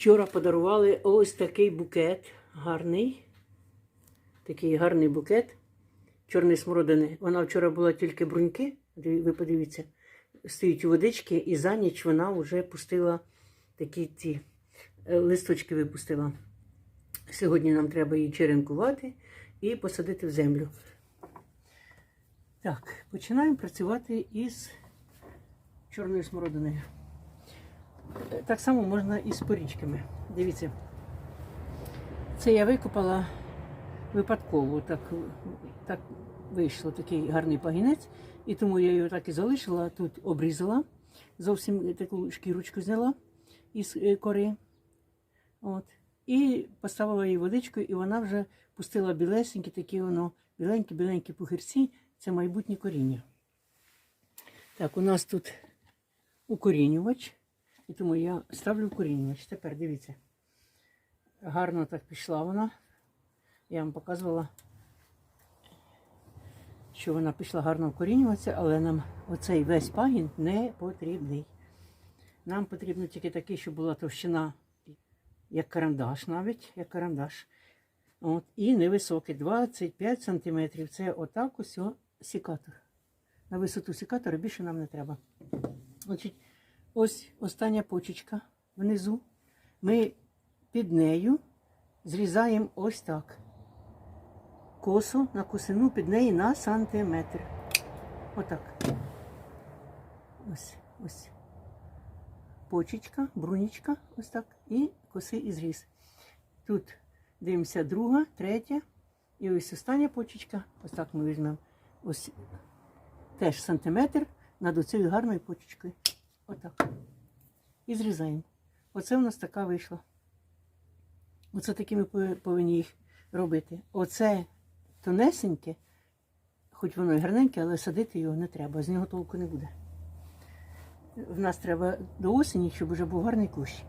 Вчора подарували ось такий букет гарний. Такий гарний букет чорної смородини. Вона вчора була тільки бруньки. Ви подивіться, стоїть у водички, і за ніч вона вже пустила такі ці е, листочки випустила. Сьогодні нам треба її черенкувати і посадити в землю. Так, починаємо працювати із чорною смородиною. Так само можна і з порічками. Дивіться. Це я викопала випадково. Так, так вийшло такий гарний пагінець, і тому я його так і залишила. Тут обрізала, зовсім таку шкірочку зняла із е, кори. От. І поставила її водичкою, і вона вже пустила білесенькі, такі воно, біленькі-біленькі пухирці. Це майбутнє коріння. Так, у нас тут укорінювач. І тому я ставлю укорінювач. Тепер дивіться. Гарно так пішла вона. Я вам показувала, що вона пішла гарно укорінюватися, але нам оцей весь пагін не потрібний. Нам потрібно тільки такий, щоб була товщина, як карандаш навіть, як карандаш. От, і невисокий, 25 см. Це отак ось сікатор. На висоту сікатора більше нам не треба. Значить, ось остання почечка внизу. Ми під нею зрізаємо ось так. Косу на косину під неї на сантиметр. Отак. Ось, ось. Почечка, брунічка, ось так. І коси і зріз. Тут дивимося друга, третя. І ось остання почечка. Ось так ми візьмемо. Ось теж сантиметр над оцією гарною почечкою. Отак. І зрізаємо. Оце у нас така вийшла. Оце такі ми повинні їх робити. Оце тонесеньке, хоч воно і гарненьке, але садити його не треба, з нього толку не буде. В нас треба до осені, щоб вже був гарний кущ.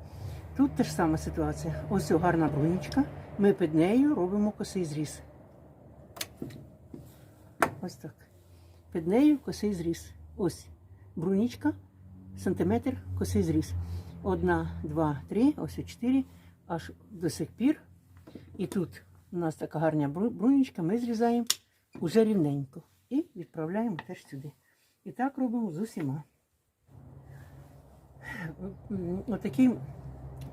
Тут теж сама ситуація. Ось гарна брунічка. Ми під нею робимо косий зріз. Ось так. Під нею косий зріз. Ось брунічка, сантиметр, косий зріз. Одна, два, три, ось о чотири, аж до сих пір. І тут у нас така гарна бру- брунічка, ми зрізаємо уже рівненько. І відправляємо теж сюди. І так робимо з усіма. Отакі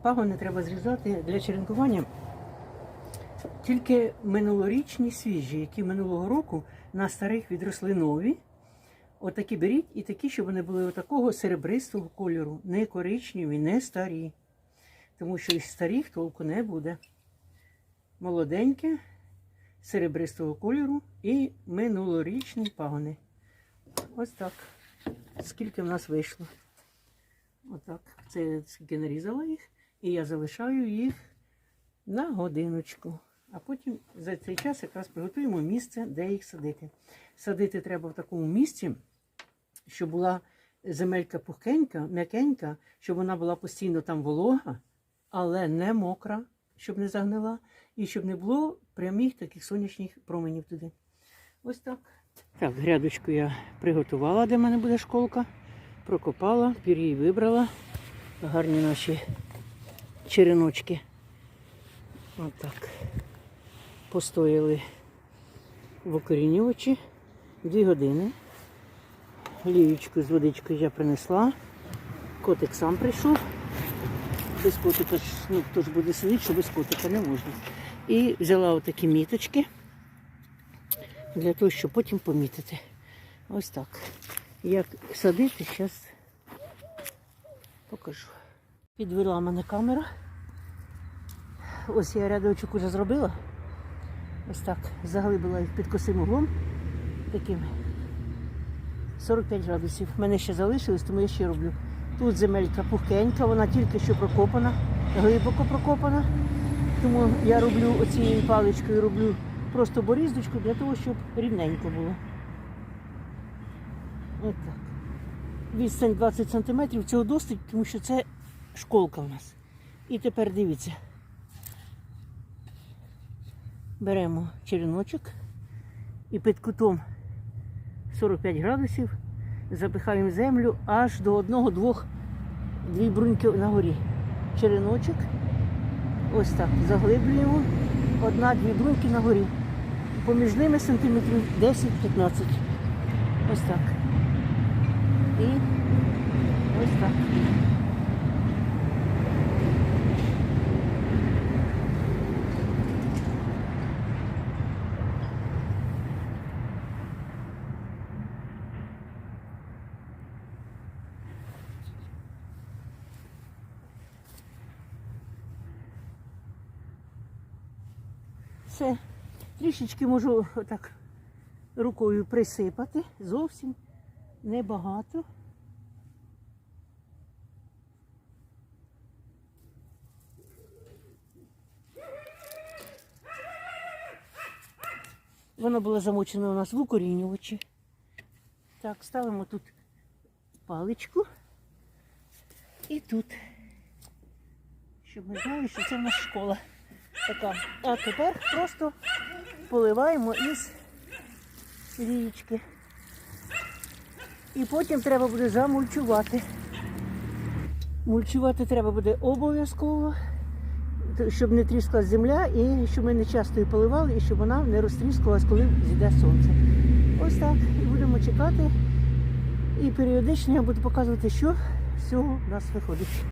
пагони треба зрізати для черенкування. Тільки минулорічні свіжі, які минулого року на старих відросли нові. Отакі беріть і такі, щоб вони були отакого серебристого кольору, не коричневі, не старі. Тому що із старих толку не буде. Молоденьке, серебристого кольору і минулорічні пагони. Ось так. Скільки в нас вийшло. Отак. Це скільки нарізала їх, і я залишаю їх на годиночку. А потім за цей час якраз приготуємо місце, де їх садити. Садити треба в такому місці, щоб була земелька пухкенька, м'якенька, щоб вона була постійно там волога, але не мокра, щоб не загнила, і щоб не було прямих таких сонячних променів туди. Ось так. Так, грядочку я приготувала, де в мене буде школка. Прокопала, пір'ї вибрала. Гарні наші череночки. Отак. Постояли в укорінювачі дві години. Ліючку з водичкою я принесла. Котик сам прийшов. Без котика ну, хто ж буде сидіти, що без котика не можна. І взяла отакі міточки для того, щоб потім помітити. Ось так. Як садити, зараз покажу. Підвела мене камера. Ось я рядочок уже зробила. Ось так. Заглибила їх під косим углом. Таким 45 градусів. Мене ще залишилось, тому я ще роблю. Тут земелька пухкенька, вона тільки що прокопана, глибоко прокопана. Тому я роблю оцією паличкою роблю просто боріздочку для того, щоб рівненько було. Ось так. Відстань 20 см, цього досить, тому що це школка у нас. І тепер дивіться. Беремо череночок і під кутом 45 градусів запихаємо землю аж до одного-двох дві бруньки на горі, череночок. Ось так заглиблюємо. Одна-дві бруньки на горі. Поміж ними сантиметрів 10-15. Ось так. І ось так. Все. Трішечки можу отак рукою присипати. Зовсім небагато. Воно було замочено у нас в укорінювачі. Так, ставимо тут паличку і тут. Щоб ми знали, що це в нас школа така. А тепер просто поливаємо із річки. І потім треба буде замульчувати. Мульчувати треба буде обов'язково, щоб не тріскалась земля і щоб ми не часто її поливали, і щоб вона не розтріскалась, коли зійде сонце. Ось так. І будемо чекати. І періодично я буду показувати, що з цього в нас виходить.